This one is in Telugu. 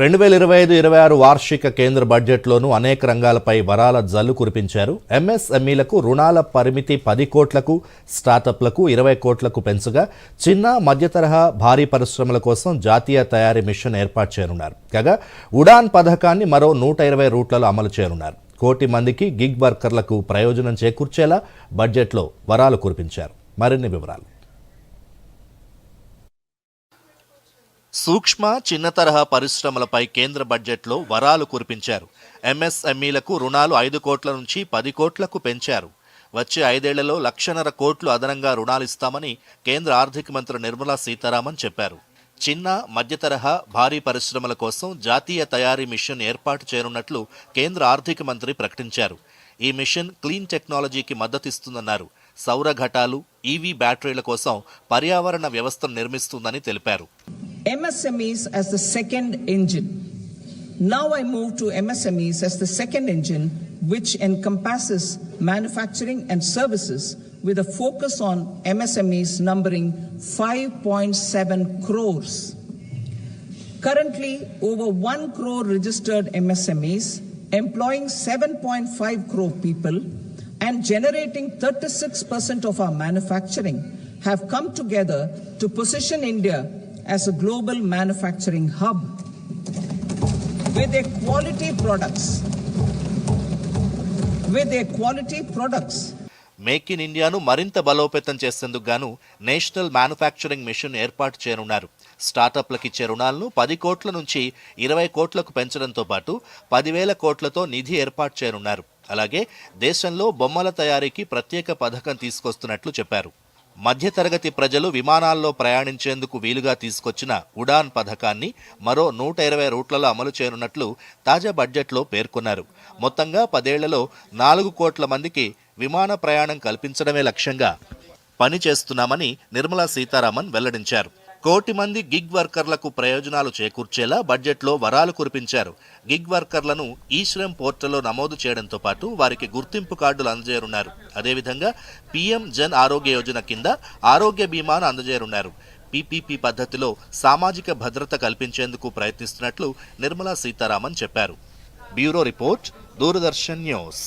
రెండు వేల ఇరవై ఐదు ఇరవై ఆరు వార్షిక కేంద్ర బడ్జెట్లోనూ అనేక రంగాలపై వరాల జల్లు కురిపించారు. ఎంఎస్ఎంఈలకు రుణాల పరిమితి పది కోట్లకు స్టార్టప్లకు ఇరవై కోట్లకు పెంచగా చిన్న మధ్యతరహా భారీ పరిశ్రమల కోసం జాతీయ తయారీ మిషన్ ఏర్పాటు చేయనున్నారు. కాగా ఉడాన్ పథకాన్ని మరో నూట ఇరవై రూట్లలో అమలు చేయనున్నారు. కోటి మందికి గిగ్ వర్కర్లకు ప్రయోజనం చేకూర్చేలా బడ్జెట్లో వరాలు కురిపించారు. మరిన్ని వివరాలు. సూక్ష్మ చిన్న తరహా పరిశ్రమలపై కేంద్ర బడ్జెట్లో వరాలు కురిపించారు. ఎంఎస్ఎంఈలకు రుణాలు ఐదు కోట్ల నుంచి పది కోట్లకు పెంచారు. వచ్చే ఐదేళ్ళలో లక్షన్నర కోట్లు అదనంగా రుణాలు ఇస్తామని కేంద్ర ఆర్థిక మంత్రి నిర్మలా సీతారామన్ చెప్పారు. చిన్న మధ్యతరహా భారీ పరిశ్రమల కోసం జాతీయ తయారీ మిషన్ ఏర్పాటు చేయనున్నట్లు కేంద్ర ఆర్థిక మంత్రి ప్రకటించారు. ఈ మిషన్ క్లీన్ టెక్నాలజీకి మద్దతిస్తుందన్నారు. సౌర ఘటాలు ఈవీ బ్యాటరీల కోసం పర్యావరణ వ్యవస్థను నిర్మిస్తుందని తెలిపారు. MSMEs as the second engine. Now I move to MSMEs as the second engine, which encompasses manufacturing and services with a focus on MSMEs numbering 5.7 crores. Currently, over 1 crore registered MSMEs, employing 7.5 crore people and generating 36% of our manufacturing, have come together to position India as a global manufacturing hub with their quality products. With their quality products. Make in ఇండియాను మరింత బలోపేతం చేసేందుకు గాను నేషనల్ మ్యానుఫ్యాక్చరింగ్ మిషన్ ఏర్పాటు చేయనున్నారు స్టార్టప్లకు ఇచ్చే రుణాలను పది కోట్ల నుంచి ఇరవై కోట్లకు పెంచడంతో పాటు పదివేల కోట్లతో నిధి ఏర్పాటు చేయనున్నారు అలాగే దేశంలో బొమ్మల తయారీకి ప్రత్యేక పథకం తీసుకొస్తున్నట్లు చెప్పారు మధ్యతరగతి ప్రజలు విమానాల్లో ప్రయాణించేందుకు వీలుగా తీసుకొచ్చిన ఉడాన్ పథకాన్ని మరో నూట ఇరవై రూట్లలో అమలు చేయనున్నట్లు తాజా బడ్జెట్లో పేర్కొన్నారు. మొత్తంగా పదేళ్ళలో నాలుగు కోట్ల మందికి విమాన ప్రయాణం కల్పించడమే లక్ష్యంగా పనిచేస్తున్నామని నిర్మలా సీతారామన్ వెల్లడించారు. కోటి మంది గిగ్ వర్కర్లకు ప్రయోజనాలు చేకూర్చేలా బడ్జెట్లో వరాలు కురిపించారు. గిగ్ వర్కర్లను ఈ శ్రమ్ పోర్టల్లో నమోదు చేయడంతో పాటు వారికి గుర్తింపు కార్డులు అందజేయనున్నారు. అదేవిధంగా పీఎం జన్ ఆరోగ్య యోజన కింద ఆరోగ్య బీమాను అందజేయనున్నారు. పీపీపీ పద్ధతిలో సామాజిక భద్రత కల్పించేందుకు ప్రయత్నిస్తున్నట్లు నిర్మలా సీతారామన్ చెప్పారు. Bureau report Doordarshan news.